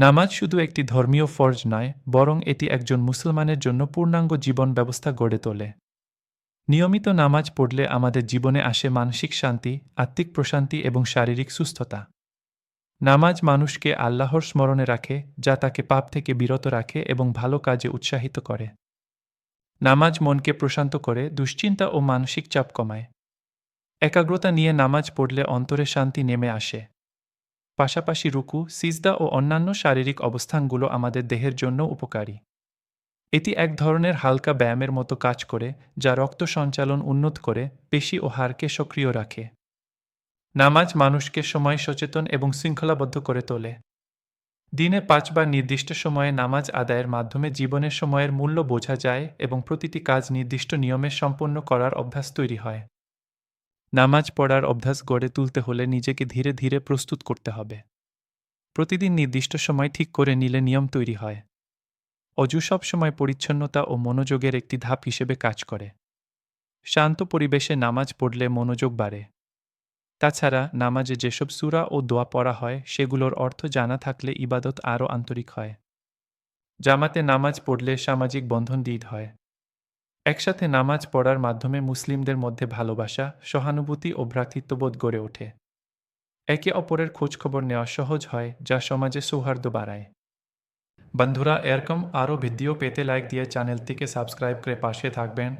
নামাজ শুধু একটি ধর্মীয় ফরজ নয়, বরং এটি একজন মুসলমানের জন্য পূর্ণাঙ্গ জীবন ব্যবস্থা গড়ে তোলে। নিয়মিত নামাজ পড়লে আমাদের জীবনে আসে মানসিক শান্তি, আত্মিক প্রশান্তি এবং শারীরিক সুস্থতা। নামাজ মানুষকে আল্লাহর স্মরণে রাখে, যা তাকে পাপ থেকে বিরত রাখে এবং ভালো কাজে উৎসাহিত করে। নামাজ মনকে প্রশান্ত করে, দুশ্চিন্তা ও মানসিক চাপ কমায়। একাগ্রতা নিয়ে নামাজ পড়লে অন্তরে শান্তি নেমে আসে। পাশাপাশি রুকু, সিজদা ও অন্যান্য শারীরিক অবস্থানগুলো আমাদের দেহের জন্য উপকারী। এটি এক ধরনের হালকা ব্যায়ামের মতো কাজ করে, যা রক্ত সঞ্চালন উন্নত করে, পেশি ও হাড়কে সক্রিয় রাখে। নামাজ মানুষকে সময় সচেতন এবং শৃঙ্খলাবদ্ধ করে তোলে। দিনে পাঁচবার নির্দিষ্ট সময়ে নামাজ আদায়ের মাধ্যমে জীবনের সময়ের মূল্য বোঝা যায় এবং প্রতিটি কাজ নির্দিষ্ট নিয়মে সম্পন্ন করার অভ্যাস তৈরি হয়। নামাজ পড়ার অভ্যাস গড়ে তুলতে হলে নিজেকে ধীরে ধীরে প্রস্তুত করতে হবে। প্রতিদিন নির্দিষ্ট সময় ঠিক করে নিলে নিয়ম তৈরি হয়। অজু সব সময় পরিচ্ছন্নতা ও মনোযোগের একটি ধাপ হিসেবে কাজ করে। শান্ত পরিবেশে নামাজ পড়লে মনোযোগ বাড়ে। তাছাড়া নামাজে যেসব সূরা ও দোয়া পড়া হয়, সেগুলোর অর্থ জানা থাকলে ইবাদত আরও আন্তরিক হয়। জামাতে নামাজ পড়লে সামাজিক বন্ধন দৃঢ় হয়। একসাথে নামাজ পড়ার মাধ্যমে মুসলিমদের মধ্যে ভালোবাসা, সহানুভূতি ও ভ্রাতৃত্ববোধ গড়ে ওঠে। একে অপরের খোঁজখবর নেওয়া সহজ হয়, যা সমাজে সৌহার্দ্য বাড়ায়। বন্ধুরা, এরকম আরও ভিডিও পেতে লাইক দিয়ে চ্যানেলটিকে সাবস্ক্রাইব করে পাশে থাকবেন।